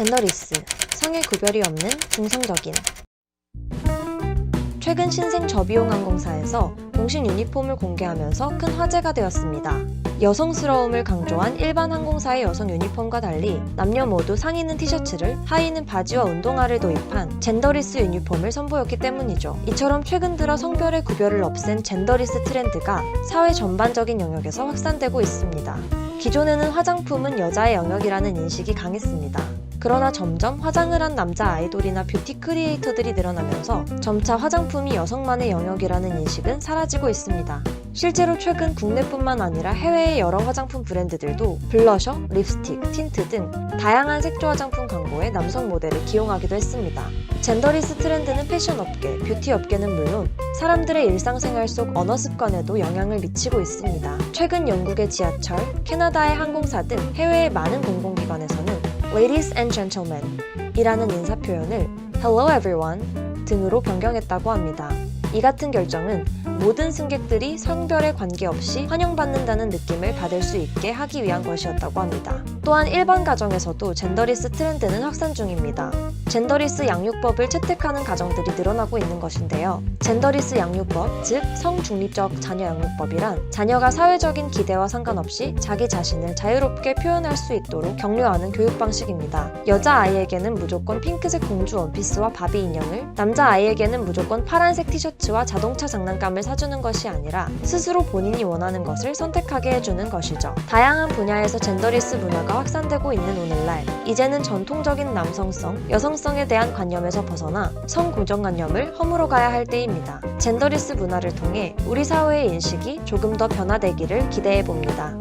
젠더리스, 성의 구별이 없는 중성적인. 최근 신생 저비용 항공사에서 공식 유니폼을 공개하면서 큰 화제가 되었습니다. 여성스러움을 강조한 일반 항공사의 여성 유니폼과 달리 남녀 모두 상의는 티셔츠를 하의는 바지와 운동화를 도입한 젠더리스 유니폼을 선보였기 때문이죠. 이처럼 최근 들어 성별의 구별을 없앤 젠더리스 트렌드가 사회 전반적인 영역에서 확산되고 있습니다. 기존에는 화장품은 여자의 영역이라는 인식이 강했습니다. 그러나 점점 화장을 한 남자 아이돌이나 뷰티 크리에이터들이 늘어나면서 점차 화장품이 여성만의 영역이라는 인식은 사라지고 있습니다. 실제로 최근 국내뿐만 아니라 해외의 여러 화장품 브랜드들도 블러셔, 립스틱, 틴트 등 다양한 색조 화장품 광고에 남성 모델을 기용하기도 했습니다. 젠더리스 트렌드는 패션 업계, 뷰티 업계는 물론 사람들의 일상생활 속 언어 습관에도 영향을 미치고 있습니다. 최근 영국의 지하철, 캐나다의 항공사 등 해외의 많은 공공기관에서는 Ladies and Gentlemen 이라는 인사 표현을 Hello everyone 등으로 변경했다고 합니다. 이 같은 결정은 모든 승객들이 성별에 관계없이 환영받는다는 느낌을 받을 수 있게 하기 위한 것이었다고 합니다. 또한 일반 가정에서도 젠더리스 트렌드는 확산 중입니다. 젠더리스 양육법을 채택하는 가정들이 늘어나고 있는 것인데요. 젠더리스 양육법, 즉 성중립적 자녀 양육법이란 자녀가 사회적인 기대와 상관없이 자기 자신을 자유롭게 표현할 수 있도록 격려하는 교육 방식입니다. 여자 아이에게는 무조건 핑크색 공주 원피스와 바비 인형을, 남자 아이에게는 무조건 파란색 티셔 츠와 자동차 장난감을 사주는 것이 아니라 스스로 본인이 원하는 것을 선택하게 해주는 것이죠. 다양한 분야에서 젠더리스 문화가 확산되고 있는 오늘날, 이제는 전통적인 남성성, 여성성에 대한 관념에서 벗어나 성고정관념을 허물어 가야 할 때입니다. 젠더리스 문화를 통해 우리 사회의 인식이 조금 더 변화되기를 기대해 봅니다.